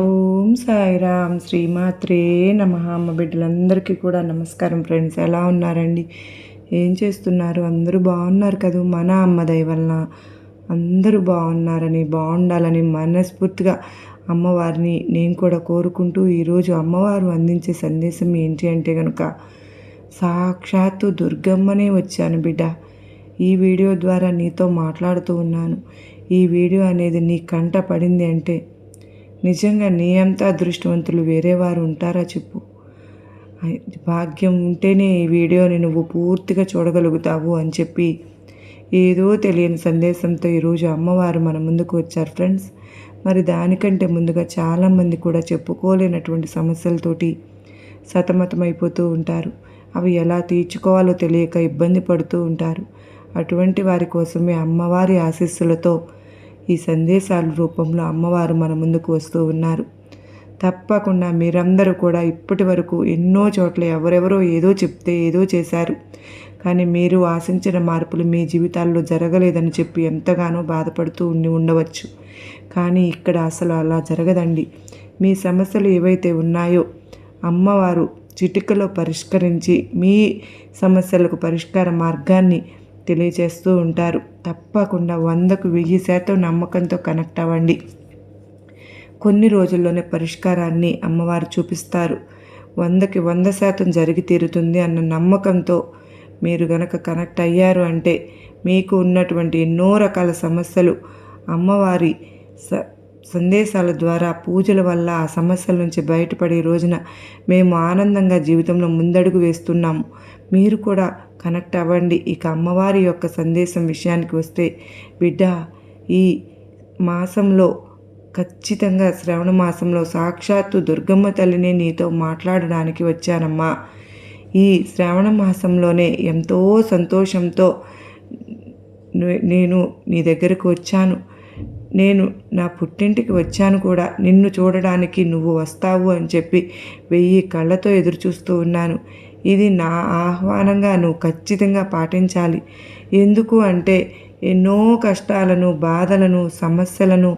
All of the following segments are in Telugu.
ఓం సాయిరామ్ శ్రీమాత్రే నమ. అమ్మ బిడ్డలందరికీ కూడా నమస్కారం ఫ్రెండ్స్. ఎలా ఉన్నారండి? ఏం చేస్తున్నారు? అందరూ బాగున్నారు కదా మన అమ్మ దయ వలన. అందరూ బాగున్నారని బాగుండాలని మనస్ఫూర్తిగా అమ్మవారిని నేను కూడా కోరుకుంటూ ఈరోజు అమ్మవారు అందించే సందేశం ఏంటి అంటే కనుక సాక్షాత్తు దుర్గమ్మనే వచ్చాను బిడ్డ. ఈ వీడియో ద్వారా నీతో మాట్లాడుతూ ఉన్నాను. ఈ వీడియో అనేది నీ కంట పడింది అంటే నిజంగా నీ అంతా అదృష్టవంతులు వేరే వారు ఉంటారా చెప్పు. భాగ్యం ఉంటేనే ఈ వీడియోని నువ్వు పూర్తిగా చూడగలుగుతావు అని చెప్పి ఏదో తెలియని సందేశంతో ఈరోజు అమ్మవారు మన ముందుకు వచ్చారు ఫ్రెండ్స్. మరి దానికంటే ముందుగా చాలామంది కూడా చెప్పుకోలేనటువంటి సమస్యలతోటి సతమతమైపోతూ ఉంటారు. అవి ఎలా తీర్చుకోవాలో తెలియక ఇబ్బంది పడుతూ ఉంటారు. అటువంటి వారి కోసమే అమ్మవారి ఆశీస్సులతో ఈ సందేశాల రూపంలో అమ్మవారు మన ముందుకు వస్తూ ఉన్నారు. తప్పకుండా మీరందరూ కూడా ఇప్పటి వరకు ఎన్నో చోట్ల ఎవరెవరో ఏదో చెప్తే ఏదో చేశారు. కానీ మీరు ఆశించిన మార్పులు మీ జీవితాల్లో జరగలేదని చెప్పి ఎంతగానో బాధపడుతూ ఉండి ఉండవచ్చు. కానీ ఇక్కడ అసలు అలా జరగదండి. మీ సమస్యలు ఏవైతే ఉన్నాయో అమ్మవారు చిటికలో పరిష్కరించి మీ సమస్యలకు పరిష్కార మార్గాన్ని తెలియజేస్తూ ఉంటారు. తప్పకుండా వందకు వెయ్యి శాతం నమ్మకంతో కనెక్ట్ అవ్వండి. కొన్ని రోజుల్లోనే పరిష్కారాన్ని అమ్మవారు చూపిస్తారు. వందకి వంద శాతం జరిగి తీరుతుంది అన్న నమ్మకంతో మీరు గనక కనెక్ట్ అయ్యారు అంటే మీకు ఉన్నటువంటి ఎన్నో రకాల సమస్యలు అమ్మవారి స సందేశాల ద్వారా పూజల వల్ల ఆ సమస్యల నుంచి బయటపడే రోజున మేము ఆనందంగా జీవితంలో ముందడుగు వేస్తున్నాము. మీరు కూడా కనెక్ట్ అవ్వండి. ఇక అమ్మవారి యొక్క సందేశం విషయానికి వస్తే బిడ్డ ఈ మాసంలో ఖచ్చితంగా శ్రవణ మాసంలో సాక్షాత్తు దుర్గమ్మ తల్లిని నీతో మాట్లాడడానికి వచ్చానమ్మా. ఈ శ్రావణ మాసంలోనే ఎంతో సంతోషంతో నేను నీ దగ్గరకు వచ్చాను. నేను నా పుట్టింటికి వచ్చాను కూడా నిన్ను చూడడానికి నువ్వు వస్తావు అని చెప్పి వెయ్యి కళ్ళతో ఎదురు చూస్తూ ఉన్నాను. ఇది నా ఆహ్వానంగా నువ్వు ఖచ్చితంగా పాటించాలి. ఎందుకు అంటే ఎన్నో కష్టాలను బాధలను సమస్యలను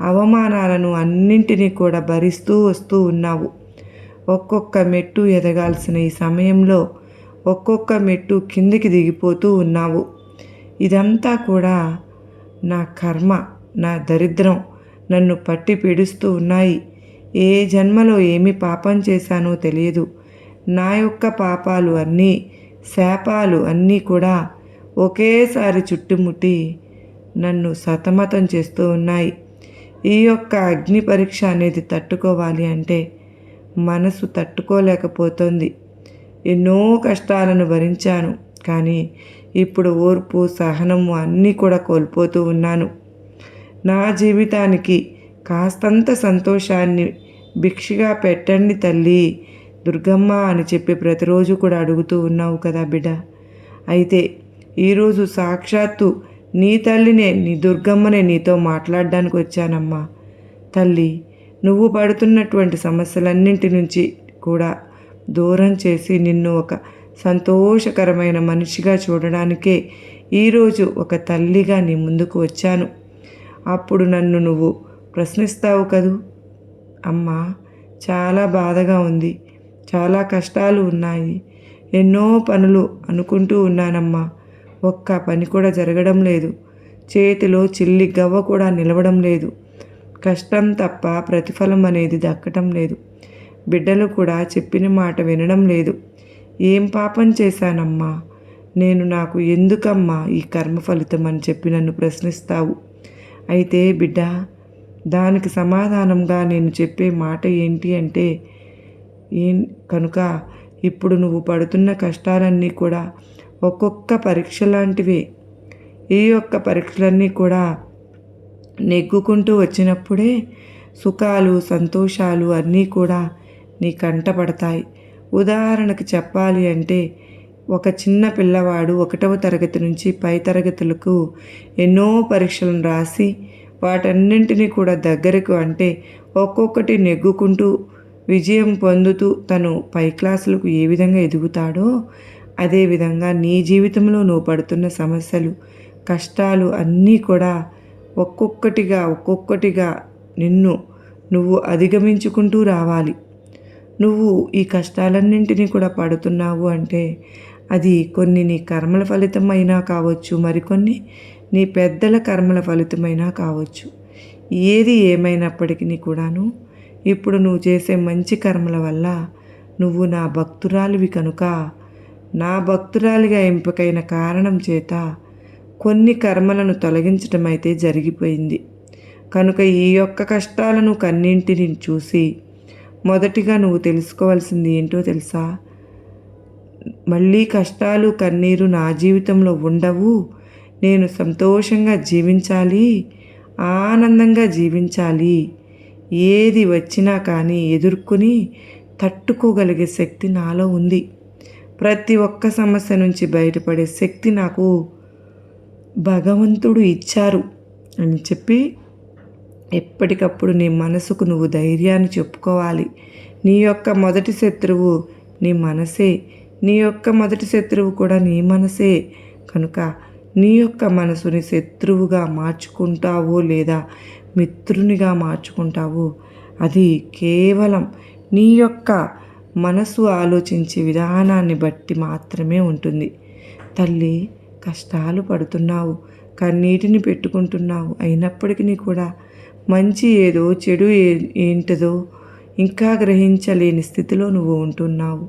అవమానాలను అన్నింటినీ కూడా భరిస్తూ వస్తూ ఉన్నావు. ఒక్కొక్క మెట్టు ఎదగాల్సిన ఈ సమయంలో ఒక్కొక్క మెట్టు కిందికి దిగిపోతూ ఉన్నావు. ఇదంతా కూడా నా కర్మ. నా దరిద్రం నన్ను పట్టి పీడిస్తూ ఉన్నాయి. ఏ జన్మలో ఏమి పాపం చేశానో తెలియదు. నా యొక్క పాపాలు అన్నీ శాపాలు అన్నీ కూడా ఒకేసారి చుట్టుముట్టి నన్ను సతమతం చేస్తూ ఉన్నాయి. ఈ యొక్క అగ్ని పరీక్ష అనేది తట్టుకోవాలి అంటే మనసు తట్టుకోలేకపోతుంది. ఎన్నో కష్టాలను భరించాను కానీ ఇప్పుడు ఓర్పు సహనము అన్నీ కూడా కోల్పోతూ ఉన్నాను. నా జీవితానికి కాస్తంత సంతోషాన్ని భిక్షగా పెట్టండి తల్లి. దుర్గమ్మ అని చెప్పి ప్రతిరోజు కూడా అడుగుతూ ఉన్నావు కదా బిడ్డ. అయితే ఈరోజు సాక్షాత్తు నీ తల్లినే నీ దుర్గమ్మనే నీతో మాట్లాడడానికి వచ్చానమ్మా. తల్లి నువ్వు పడుతున్నటువంటి సమస్యలన్నింటి నుంచి కూడా దూరం చేసి నిన్ను ఒక సంతోషకరమైన మనిషిగా చూడడానికే ఈరోజు ఒక తల్లిగా నీ ముందుకు వచ్చాను. అప్పుడు నన్ను నువ్వు ప్రశ్నిస్తావు కదూ? అమ్మా చాలా బాధగా ఉంది. చాలా కష్టాలు ఉన్నాయి. ఎన్నో పనులు అనుకుంటూ ఉన్నానమ్మా. ఒక్క పని కూడా జరగడం లేదు. చేతిలో చిల్లి గవ్వ కూడా నిలవడం లేదు. కష్టం తప్ప ప్రతిఫలం అనేది దక్కటం లేదు. బిడ్డలు కూడా చెప్పిన మాట వినడం లేదు. ఏం పాపం చేశానమ్మా? నేను నాకు ఎందుకమ్మా ఈ కర్మ ఫలితం అని చెప్పి నన్ను ప్రశ్నిస్తావు? అయితే బిడ్డ దానికి సమాధానంగా నేను చెప్పే మాట ఏంటి అంటే ఏం కనుక ఇప్పుడు నువ్వు పడుతున్న కష్టాలన్నీ కూడా ఒక్కొక్క పరీక్ష లాంటివే ఈ యొక్క పరీక్షలన్నీ కూడా నెగ్గుకుంటూ వచ్చినప్పుడే సుఖాలు సంతోషాలు అన్నీ కూడా నీ కంటపడతాయి ఉదాహరణకు చెప్పాలి అంటే ఒక చిన్న పిల్లవాడు ఒకటవ తరగతి నుంచి పై తరగతులకు ఎన్నో పరీక్షలను రాసి వాటన్నింటినీ కూడా దగ్గరకు అంటే ఒక్కొక్కటి నెగ్గుకుంటూ విజయం పొందుతూ తను పై క్లాసులకు ఏ విధంగా ఎదుగుతాడో అదేవిధంగా నీ జీవితంలో నువ్వు పడుతున్న సమస్యలు కష్టాలు అన్నీ కూడా ఒక్కొక్కటిగా ఒక్కొక్కటిగా నిన్ను నువ్వు అధిగమించుకుంటూ రావాలి. నువ్వు ఈ కష్టాలన్నింటినీ కూడా పడుతున్నావు అంటే అది కొన్ని నీ కర్మల ఫలితమైనా కావచ్చు మరికొన్ని నీ పెద్దల కర్మల ఫలితమైనా కావచ్చు. ఏది ఏమైనప్పటికీ కూడాను ఇప్పుడు నువ్వు చేసే మంచి కర్మల వల్ల నువ్వు నా భక్తురాలివి కనుక. నా భక్తురాలిగా ఎంపికైన కారణం చేత కొన్ని కర్మలను తొలగించటం అయితే జరిగిపోయింది. కనుక ఈ యొక్క కష్టాలను కన్నింటిని చూసి మొదటిగా నువ్వు తెలుసుకోవాల్సింది ఏంటో తెలుసా? మళ్ళీ కష్టాలు కన్నీరు నా జీవితంలో ఉండవు. నేను సంతోషంగా జీవించాలి. ఆనందంగా జీవించాలి. ఏది వచ్చినా కానీ ఎదుర్కొని తట్టుకోగలిగే శక్తి నాలో ఉంది. ప్రతి ఒక్క సమస్య నుంచి బయటపడే శక్తి నాకు భగవంతుడు ఇచ్చారు అని చెప్పి ఎప్పటికప్పుడు నీ మనసుకు నువ్వు ధైర్యాన్ని చెప్పుకోవాలి. నీ యొక్క మొదటి శత్రువు నీ మనసే. నీ యొక్క మొదటి శత్రువు కూడా నీ మనసే. కనుక నీ యొక్క మనసుని శత్రువుగా మార్చుకుంటావో లేదా మిత్రునిగా మార్చుకుంటావో అది కేవలం నీ యొక్క మనసు ఆలోచించే విధానాన్ని బట్టి మాత్రమే ఉంటుంది. తల్లి కష్టాలు పడుతున్నావు కన్నీటిని పెట్టుకుంటున్నావు అయినప్పటికీ కూడా మంచి ఏదో చెడు ఏ ఏంటిదో ఇంకా గ్రహించలేని స్థితిలో నువ్వు ఉంటున్నావు.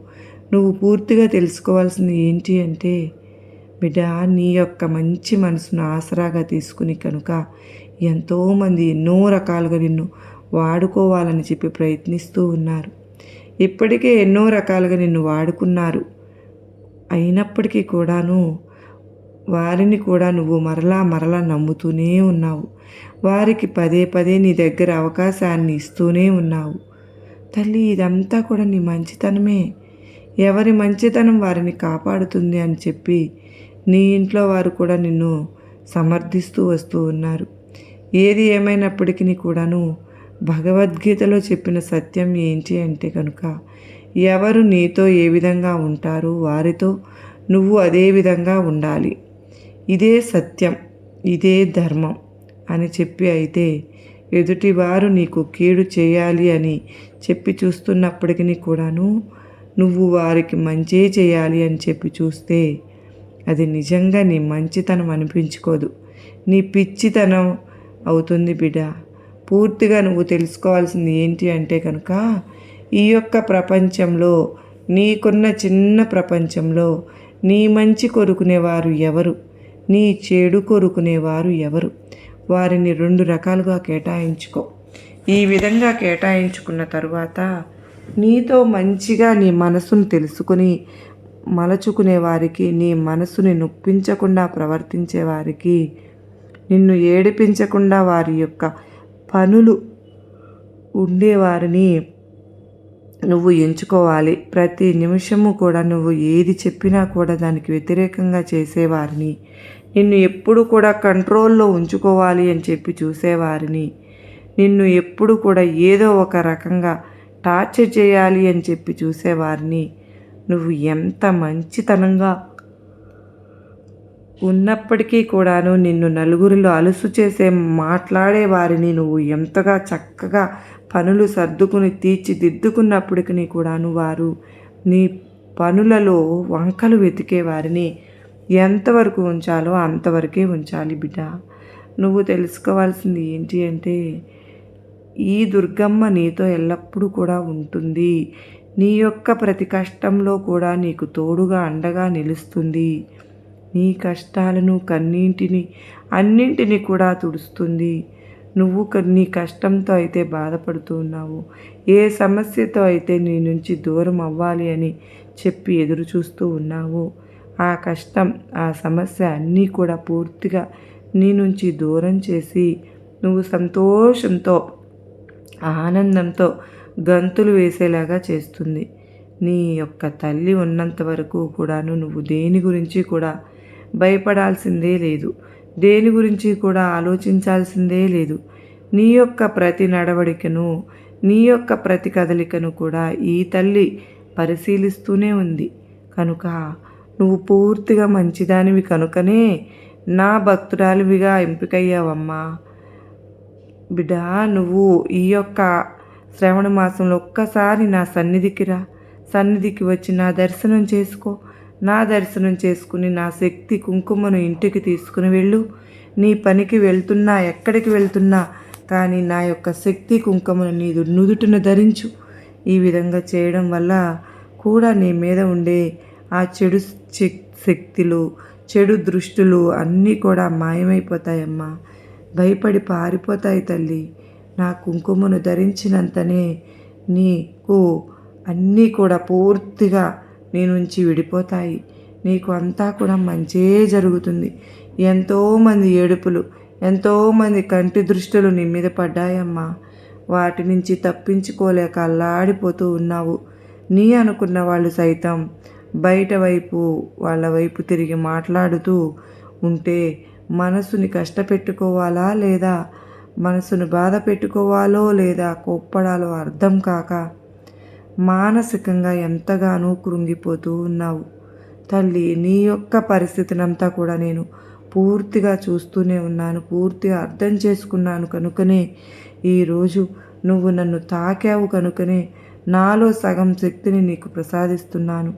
నువ్వు పూర్తిగా తెలుసుకోవాల్సింది ఏంటి అంటే బిడ్డ నీ యొక్క మంచి మనసును ఆసరాగా తీసుకుని కనుక ఎంతోమంది ఎన్నో రకాలుగా నిన్ను వాడుకోవాలని చెప్పి ప్రయత్నిస్తూ ఉన్నారు. ఇప్పటికే ఎన్నో రకాలుగా నిన్ను వాడుకున్నారు. అయినప్పటికీ కూడాను వారిని కూడా నువ్వు మరలా మరలా నమ్ముతూనే ఉన్నావు. వారికి పదే పదే నీ దగ్గర అవకాశాన్ని ఇస్తూనే ఉన్నావు. తల్లి ఇదంతా కూడా నీ మంచితనమే. ఎవరి మంచితనం వారిని కాపాడుతుంది అని చెప్పి నీ ఇంట్లో వారు కూడా నిన్ను సమర్థిస్తూ వస్తూ ఉన్నారు. ఏది ఏమైనప్పటికీ కూడాను భగవద్గీతలో చెప్పిన సత్యం ఏంటి అంటే కనుక ఎవరు నీతో ఏ విధంగా ఉంటారు వారితో నువ్వు అదే విధంగా ఉండాలి. ఇదే సత్యం ఇదే ధర్మం అని చెప్పి అయితే ఎదుటివారు నీకు కీడు చేయాలి అని చెప్పి చూస్తున్నప్పటికీ కూడాను నువ్వు వారికి మంచే చేయాలి అని చెప్పి చూస్తే అది నిజంగా నీ మంచితనం అనిపించుకోదు. నీ పిచ్చితనం అవుతుంది బిడ్డ. పూర్తిగా నువ్వు తెలుసుకోవాల్సింది ఏంటి అంటే కనుక ఈ యొక్క ప్రపంచంలో నీకున్న చిన్న ప్రపంచంలో నీ మంచి కొరుకునేవారు ఎవరు? నీ చెడు కొరుకునేవారు ఎవరు? వారిని రెండు రకాలుగా కేటాయించుకో. ఈ విధంగా కేటాయించుకున్న తరువాత నీతో మంచిగా నీ మనసును తెలుసుకుని మలచుకునే వారికి నీ మనసుని నొప్పించకుండా ప్రవర్తించే వారికి నిన్ను ఏడిపించకుండా వారి యొక్క పనులు ఉండేవారిని నువ్వు ఎంచుకోవాలి. ప్రతి నిమిషము కూడా నువ్వు ఏది చెప్పినా కూడా దానికి వ్యతిరేకంగా చేసేవారిని. నిన్ను ఎప్పుడు కూడా కంట్రోల్లో ఉంచుకోవాలి అని చెప్పి చూసేవారిని. నిన్ను ఎప్పుడు కూడా ఏదో ఒక రకంగా టార్చర్ చేయాలి అని చెప్పి చూసేవారిని. నువ్వు ఎంత మంచితనంగా ఉన్నప్పటికీ కూడాను నిన్ను నలుగురిలో అలుసు చేసే మాట్లాడే వారిని నువ్వు ఎంతగా చక్కగా పనులు సర్దుకుని తీర్చిదిద్దుకున్నప్పటికీ కూడాను వారు నీ పనులలో వంకలు వెతికే వారిని ఎంతవరకు ఉంచాలో అంతవరకే ఉంచాలి బిడ్డ. నువ్వు తెలుసుకోవాల్సింది ఏంటి అంటే ఈ దుర్గమ్మ నీతో ఎల్లప్పుడూ కూడా ఉంటుంది. నీ యొక్క ప్రతి కష్టంలో కూడా నీకు తోడుగా అండగా నిలుస్తుంది. నీ కష్టాలను కన్నీంటిని అన్నింటినీ కూడా తుడుస్తుంది. నువ్వు నీ కష్టంతో అయితే బాధపడుతూ ఉన్నావు. ఏ సమస్యతో అయితే నీ నుంచి దూరం అవ్వాలి అని చెప్పి ఎదురు చూస్తూ ఉన్నావు ఆ కష్టం ఆ సమస్య అన్నీ కూడా పూర్తిగా నీ నుంచి దూరం చేసి నువ్వు సంతోషంతో ఆనందంతో గంతులు వేసేలాగా చేస్తుంది. నీ యొక్క తల్లి ఉన్నంత వరకు కూడాను నువ్వు దేని గురించి కూడా భయపడాల్సిందే లేదు. దేని గురించి కూడా ఆలోచించాల్సిందే లేదు. నీ యొక్క ప్రతి నడవడికను నీ యొక్క ప్రతి కదలికను కూడా ఈ తల్లి పరిశీలిస్తూనే ఉంది. కనుక నువ్వు పూర్తిగా మంచిదానివి కనుకనే నా భక్తురాలివిగా ఎంపికయ్యావమ్మా. బిడ్డ నువ్వు ఈ యొక్క శ్రవణ మాసంలో ఒక్కసారి నా సన్నిధికి రా. సన్నిధికి వచ్చి నా దర్శనం చేసుకో. నా దర్శనం చేసుకుని నా శక్తి కుంకుమను ఇంటికి తీసుకుని వెళ్ళు. నీ పనికి వెళ్తున్నా ఎక్కడికి వెళ్తున్నా కానీ నా యొక్క శక్తి కుంకుమను నీ నుదుటిన ధరించు. ఈ విధంగా చేయడం వల్ల కూడా నీ మీద ఉండే ఆ చెడు శక్తులు చెడు దృష్టులు అన్నీ కూడా మాయమైపోతాయమ్మా. భయపడి పారిపోతాయి తల్లి. నా కుంకుమను ధరించినంతనే నీకు అన్నీ కూడా పూర్తిగా నీ నుంచి విడిపోతాయి. నీకు అంతా కూడా మంచే జరుగుతుంది. ఎంతోమంది ఏడుపులు ఎంతోమంది కంటి దృష్టిలు నీ మీద పడ్డాయమ్మా. వాటి నుంచి తప్పించుకోలేక అల్లాడిపోతూ ఉన్నావు. నీ అనుకున్న వాళ్ళు సైతం బయట వైపు వాళ్ళ వైపు తిరిగి మాట్లాడుతూ ఉంటే మనసుని కష్టపెట్టుకోవాలా లేదా మనసును బాధ పెట్టుకోవాలో లేదా కోప్పడాలో అర్థం కాక మానసికంగా ఎంతగానో కృంగిపోతూ ఉన్నావు. తల్లి నీ యొక్క పరిస్థితినంతా కూడా నేను పూర్తిగా చూస్తూనే ఉన్నాను పూర్తిగా అర్థం చేసుకున్నాను కనుకనే ఈరోజు నువ్వు నన్ను తాకావు కనుకనే నాలో సగం శక్తిని నీకు ప్రసాదిస్తున్నాను.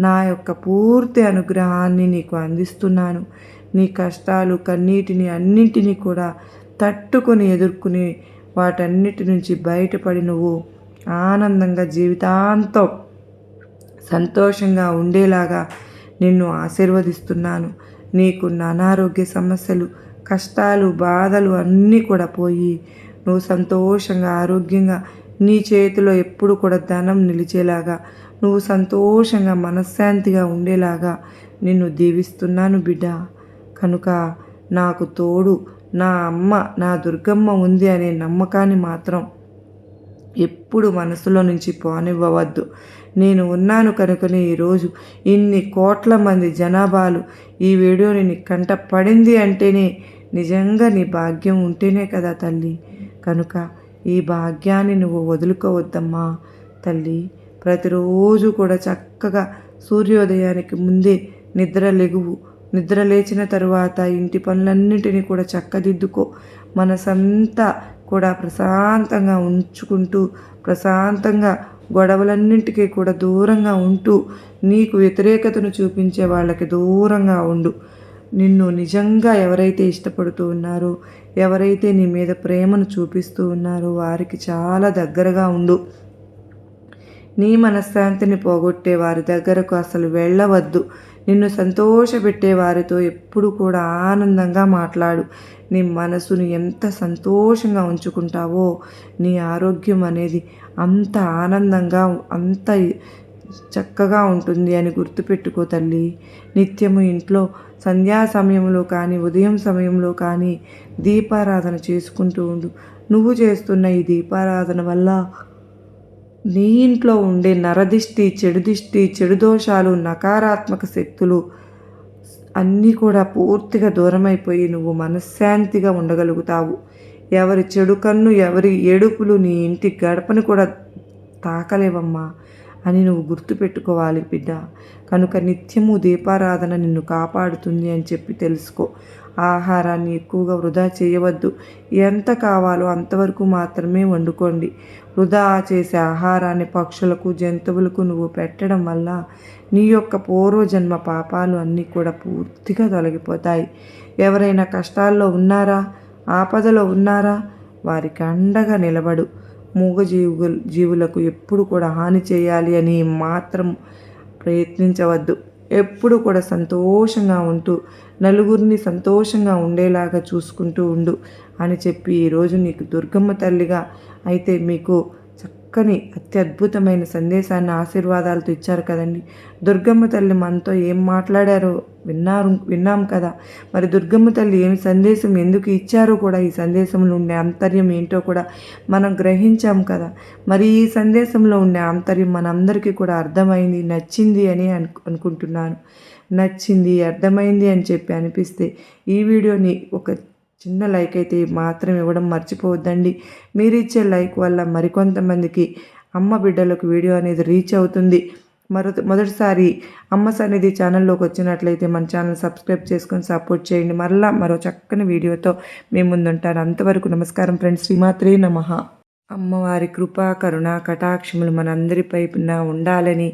నా యొక్క పూర్తి అనుగ్రహాన్ని నీకు అందిస్తున్నాను. నీ కష్టాలు కన్నీటిని అన్నింటినీ కూడా తట్టుకొని ఎదుర్కొని వాటన్నిటి నుంచి బయటపడి నువ్వు ఆనందంగా జీవితాంతం సంతోషంగా ఉండేలాగా నిన్ను ఆశీర్వదిస్తున్నాను. నీకున్న అనారోగ్య సమస్యలు కష్టాలు బాధలు అన్నీ కూడా పోయి నువ్వు సంతోషంగా ఆరోగ్యంగా నీ చేతిలో ఎప్పుడు కూడా ధనం నిలిచేలాగా నువ్వు సంతోషంగా మనశ్శాంతిగా ఉండేలాగా నిన్ను దీవిస్తున్నాను బిడ్డ. కనుక నాకు తోడు నా అమ్మ నా దుర్గమ్మ ఉంది అనే నమ్మకాన్ని మాత్రం ఎప్పుడు మనసులో నుంచి పోనివ్వవద్దు. నేను ఉన్నాను కనుకనే ఈరోజు ఇన్ని కోట్ల మంది జనాభాలు ఈ వీడియోని కంట పడింది అంటేనే నిజంగా నీ భాగ్యం ఉంటేనే కదా తల్లి. కనుక ఈ భాగ్యాన్ని నువ్వు వదులుకోవద్దమ్మా తల్లి. ప్రతిరోజు కూడా చక్కగా సూర్యోదయానికి ముందే నిద్ర లెగువు. నిద్ర లేచిన తరువాత ఇంటి పనులన్నింటినీ కూడా చక్కదిద్దుకో. మనసంతా కూడా ప్రశాంతంగా ఉంచుకుంటూ ప్రశాంతంగా గొడవలన్నింటికీ కూడా దూరంగా ఉంటూ నీకు వ్యతిరేకతను చూపించే వాళ్ళకి దూరంగా ఉండు. నిన్ను నిజంగా ఎవరైతే ఇష్టపడుతూ ఉన్నారో ఎవరైతే నీ మీద ప్రేమను చూపిస్తూ ఉన్నారో వారికి చాలా దగ్గరగా ఉండు. నీ మనశ్శాంతిని పోగొట్టే వారి దగ్గరకు అసలు వెళ్ళవద్దు. నిన్ను సంతోషపెట్టే వారితో ఎప్పుడు కూడా ఆనందంగా మాట్లాడు. నీ మనసును ఎంత సంతోషంగా ఉంచుకుంటావో నీ ఆరోగ్యం అనేది అంత ఆనందంగా అంత చక్కగా ఉంటుంది అని గుర్తుపెట్టుకో తల్లి. నిత్యము ఇంట్లో సంధ్యా సమయంలో కానీ ఉదయం సమయంలో కానీ దీపారాధన చేసుకుంటూ ఉండు. నువ్వు చేస్తున్న ఈ దీపారాధన వల్ల నీ ఇంట్లో ఉండే నరదిష్టి చెడు దిష్టి చెడు దోషాలు నకారాత్మక శక్తులు అన్నీ కూడా పూర్తిగా దూరమైపోయి నువ్వు మనశ్శాంతిగా ఉండగలుగుతావు. ఎవరి చెడు కన్ను ఎవరి ఏడుపులు నీ ఇంటి గడపను కూడా తాకలేవమ్మా అని నువ్వు గుర్తుపెట్టుకోవాలి బిడ్డ. కనుక నిత్యము దీపారాధన నిన్ను కాపాడుతుంది అని చెప్పి తెలుసుకో. ఆహారాన్ని ఎక్కువగా వృధా చేయవద్దు. ఎంత కావాలో అంతవరకు మాత్రమే వండుకోండి. వృధా చేసే ఆహారాన్ని పక్షులకు జంతువులకు నువ్వు పెట్టడం వల్ల నీ యొక్క పూర్వజన్మ పాపాలు అన్నీ కూడా పూర్తిగా తొలగిపోతాయి. ఎవరైనా కష్టాల్లో ఉన్నారా? ఆపదలో ఉన్నారా? వారికి అండగా నిలబడు. మూగ జీవు జీవులకు ఎప్పుడు కూడా హాని చేయాలి అని మాత్రం ప్రయత్నించవద్దు. ఎప్పుడు కూడా సంతోషంగా ఉంటూ నలుగురిని సంతోషంగా ఉండేలాగా చూసుకుంటూ ఉండు అని చెప్పి ఈరోజు నీకు దుర్గమ్మ తల్లిగా అయితే మీకు చక్కని అత్యద్భుతమైన సందేశాన్ని ఆశీర్వాదాలతో ఇచ్చారు కదండి. దుర్గమ్మ తల్లి మనతో ఏం మాట్లాడారో విన్నారు విన్నాం కదా. మరి దుర్గమ్మ తల్లి ఏమి సందేశం ఎందుకు ఇచ్చారో కూడా ఈ సందేశంలో ఉండే ఆంతర్యం ఏంటో కూడా మనం గ్రహించాం కదా. మరి ఈ సందేశంలో ఉండే ఆంతర్యం మనందరికీ కూడా అర్థమైంది నచ్చింది అని అనుకుంటున్నాను. నచ్చింది అర్థమైంది అని చెప్పి అనిపిస్తే ఈ వీడియోని ఒక చిన్న లైక్ అయితే మాత్రం ఇవ్వడం మర్చిపోవద్దండి. మీరు ఇచ్చే లైక్ వల్ల మరికొంతమందికి అమ్మ బిడ్డలకు వీడియో అనేది రీచ్ అవుతుంది. మరో మొదటిసారి అమ్మ సన్నిధి ఛానల్లోకి వచ్చినట్లయితే మన ఛానల్ సబ్స్క్రైబ్ చేసుకొని సపోర్ట్ చేయండి. మరలా మరో చక్కని వీడియోతో మేము ముందుంటాను. అంతవరకు నమస్కారం ఫ్రెండ్స్. శ్రీమాత్రే నమ. అమ్మవారి కృపా కరుణ కటాక్షములు మనందరిపై ఉండాలని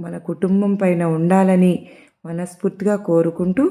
మన కుటుంబం పైన ఉండాలని మనస్ఫూర్తిగా కోరుకుంటూ